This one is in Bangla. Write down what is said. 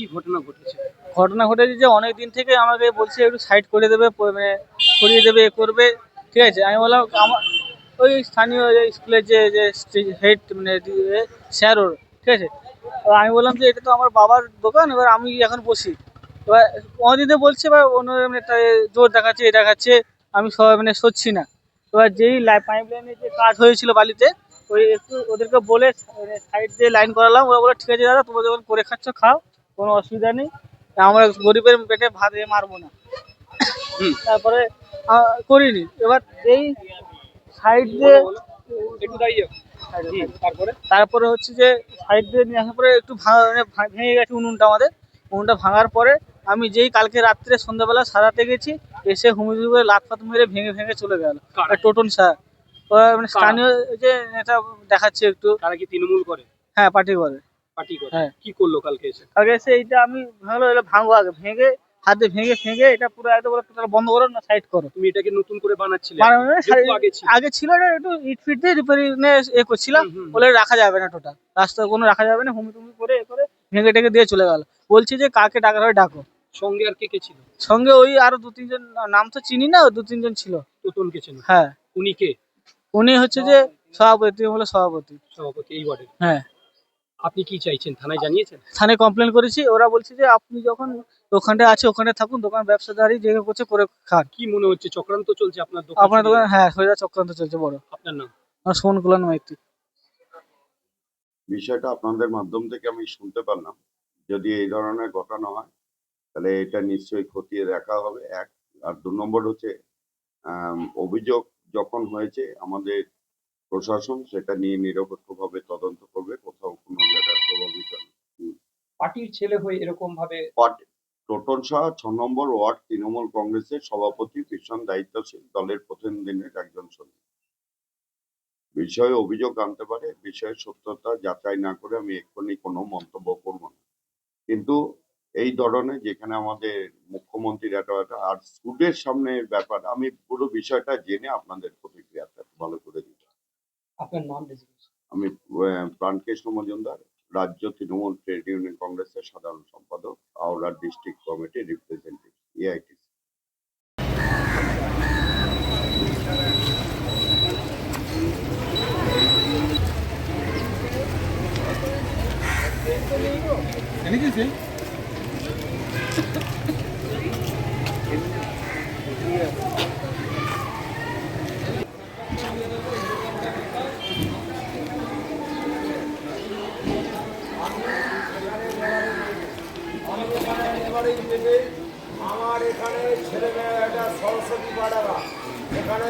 কি ঘটনা ঘটেছে? ঘটনা ঘটেছে যে অনেক দিন থেকে আমাকে বলছে একটু সাইড করে দেবে মানে করিয়ে দেবে, এ করবে, ঠিক আছে? আমি বললাম, আমার, ওই স্থানীয় স্কুলের যে যে হেড মানে স্যার ওর, ঠিক আছে? আমি বললাম যে এটা তো আমার বাবার দোকান, এবার আমি এখন বসি। এবার অনেকদিন বলছে এবার অন্য মানে জোর দেখাচ্ছে, এ দেখাচ্ছে, আমি সব মানে সচ্ছি না। এবার যেই পাইপ লাইনের যে কাজ হয়েছিল বালিতে, ওই একটু ওদেরকে বলে সাইড দিয়ে লাইন করালাম, ওরা বলে ঠিক আছে দাদা, তোমরা যখন করে খাচ্ছ, খাও। কোনো অসুবিধা নেই। আমরা গরিবের পেটে ভাত মারবো না। তারপরে করিনি। এবার এই সাইড দিয়ে একটু তারপরে? তারপরে হচ্ছে যে সাইড দিয়ে নিয়ে আসার পরে একটু ভাঙা মানে ভেঙে গেছে উনুনটা আমাদের। উনুনটা ভাঙার পরে আমি যেই কালকে রাত্রে সন্ধ্যাবেলা সারাতে গেছি এসে হুমুদুম করে লাত ফাত মেরে ভেঙে ভেঙে চলে গেল? টোটন স্যার। মানে স্থানীয় যে এটা দেখাচ্ছে একটু। তারা কি তৃণমূল করে? হ্যাঁ পার্টি করে। পার্টি করে হ্যাঁ। কি করল কালকে এসে? এইটা আমি ভালো ভাঙবো আগে ভেঙে হাতে ভেঙে ভেঙে এটা পুরো টোটাল বন্ধ করো না সাইড করো। তুমি এটাকে নতুন করে বানাচ্ছিলে? মানে আগে ছিল। একটু ইট ফিট দিয়ে রিপেয়ারিং এ করছিলাম। বলে রাখা যাবে না টোটাল রাস্তা কোনো রাখা যাবে না হুমি টুমি করে এ করে ভেঙে টেঙে দিয়ে চলে গেল। বলছি যে কাকে ডাকার হয় ডাকো। সঙ্গে আর কে কে ছিল? সঙ্গে ওই আরও দু তিনজন নাম তো চিনি না দু তিনজন ছিল। তোতন কে ছিল? হ্যাঁ। উনি কে? উনি হচ্ছে যে সভাপতি। তৃণমূলের সভাপতি। সভাপতি এই ওয়ার্ডের। হ্যাঁ। আপনি কি চাইছেন? থানায় জানিয়েছেন? থানায় কমপ্লেন করেছি। ওরা বলছে যে আপনি যখন ওখানটা আছে ওখানে থাকুন দোকান ব্যবসাদারি যে করছে করে খান। কি মনে হচ্ছে? চক্রান্ত চলছে আপনার দোকান আপনার দোকান হ্যাঁ সোজা চক্রান্ত চলছে বড়। আপনার নাম? আমার সোমন কল্যাণ মাইতি। বিষয়টা আপনাদের মাধ্যম থেকে আমি শুনতে পারলাম। যদি এই ধরনের ঘটনা হয় তাহলে এটা নিশ্চয়ই খতিয়ে দেখা হবে। এক আর দু নম্বর হচ্ছে অভিযোগ যখন হয়েছে আমাদের প্রশাসন সেটা নিয়ে নিরপেক্ষভাবে তদন্ত করবে কোথাও কোনো জায়গায় প্রভাবিত পার্টির ছেলে হয়ে এরকম ভাবে টোটন শাহ ছ নম্বর ওয়ার্ড তৃণমূল কংগ্রেসের সভাপতি ভীষণ দায়িত্বশীল দলের প্রথম দিনের একজন সদস্য বিষয়ে অভিযোগ আনতে পারে বিষয়ের সত্যতা যাচাই না করে আমি এক্ষুনি কোনো মন্তব্য করব না। কিন্তু এই ধরনের যেখানে আমাদের মুখ্যমন্ত্রীর একটা একটা আর স্কুলের সামনে ব্যাপার আমি পুরো বিষয়টা জেনে আপনাদের প্রতিক্রিয়াটা ভালো করে আপনার নাম আমি আহ, প্রাণকৃষ্ণ মজুমদার রাজ্য তৃণমূল ট্রেড ইউনিয়ন কংগ্রেসের সাধারণ সম্পাদক Howrah district committee representative AIT আমার এখানে ছেলেমেয়েরা একটা সরস্বতী পাড়ারা। এখানে